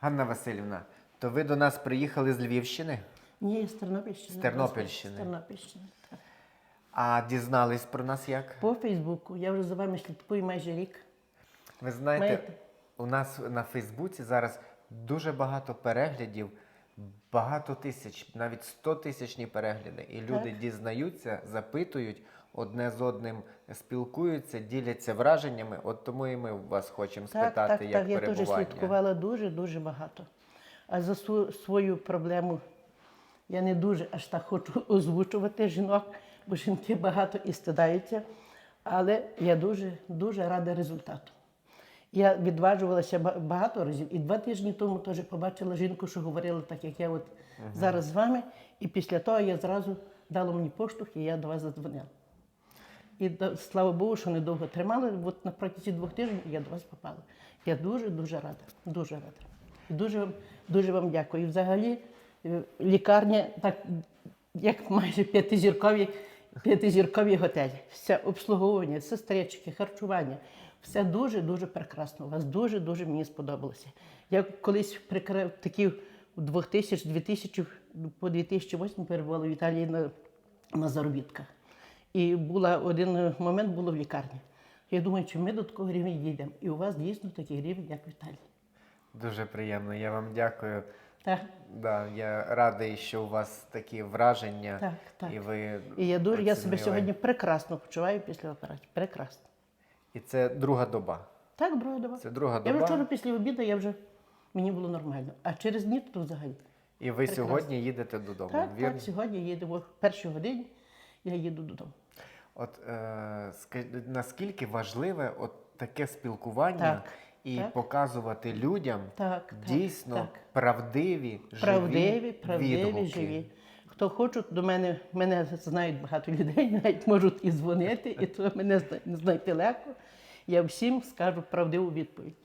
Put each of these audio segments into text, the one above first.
Ганна Васильівна, то ви до нас приїхали з Львівщини, Ні, з Тернопільщини. З Тернопільщини. З Тернопільщини. так. а дізнались про нас як? По Фейсбуку. Я вже за вами слідкую майже рік. Ви знаєте, Маєте? у нас на Фейсбуці зараз дуже багато переглядів, багато тисяч, навіть 100 тисячні перегляди. І люди Так. дізнаються, запитують, одне з одним спілкуються, діляться враженнями. От тому і ми вас хочемо спитати, так, як так. Я теж слідкувала дуже-дуже багато. А за свою проблему я не дуже аж так хочу озвучувати жінок, бо жінки багато і стидаються. Але я дуже, дуже рада результату. Я відважувалася багато разів. І два тижні тому теж побачила жінку, що говорила так, як я от зараз з вами. І після того я зразу дала мені поштовх, і я до вас задзвонила. І слава Богу, що недовго тримали. От на протязі двох тижнів я до вас попала. Я дуже дуже рада. Дуже рада. Дуже дуже вам дякую. І взагалі е, лікарня, так як майже п'ятизіркові, п'ятизіркові готелі. Все обслуговування, сестрички, харчування. Все дуже дуже прекрасно. У вас дуже дуже мені сподобалося. Я колись прикрив такі у 2000, 2000 по 2008 перебувала в Італії на, на заробітках. І була один момент було в лікарні. Я думаю, чи ми до такого рівня дійдемо. І у вас дійсно такий рівень, як в Італії. Дуже приємно. Я вам дякую. Так, Да, я радий, що у вас такі враження, Так, так. і ви і я дуже я себе сьогодні прекрасно почуваю після операції. Прекрасно. І це друга доба. Так, бродова. Це друга доба. Я вчора після обіду я вже мені було нормально. А через дні то взагалі. І ви Прекрасно. сьогодні їдете додому. Так, вірно? так, сьогодні їдемо в першій годині, я їду додому. От е, наскільки важливе от таке спілкування Так, і так. показувати людям Так, так, дійсно так. правдиві, Правдиві, живі правдиві, відгуки. живі. Хто хочуть, до мене, мене знають багато людей, навіть можуть і дзвонити, і то мене знайти легко. Я всім скажу правдиву відповідь.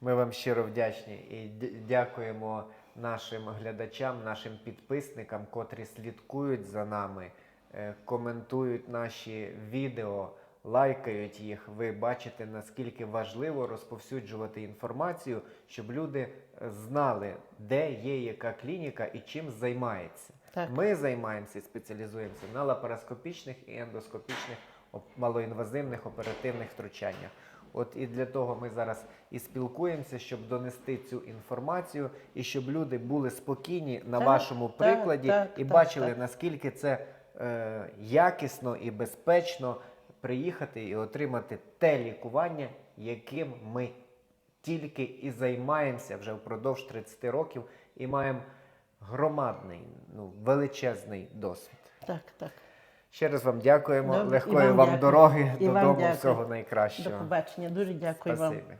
Ми вам щиро вдячні і дякуємо нашим глядачам, нашим підписникам, котрі слідкують за нами, коментують наші відео, лайкають їх. Ви бачите, наскільки важливо розповсюджувати інформацію, щоб люди е, знали, де є яка клініка і чим займається. Так. Ми займаємося і спеціалізуємося на лапароскопічних і ендоскопічних оп- малоінвазивних оперативних втручаннях. От і для того ми зараз і спілкуємося, щоб донести цю інформацію, і щоб люди були спокійні на Так, вашому так, прикладі так, і так, бачили, так. наскільки це е, якісно і безпечно приїхати і отримати те лікування, яким ми тільки і займаємося вже впродовж 30 років, і маємо громадний, ну величезний досвід. Так, так. Ще раз вам дякуємо. Добре, Легкої вам вам дякую. дороги І вам додому. дякую. Всього До найкращого. побачення. Дуже дякую вам. Спасибі.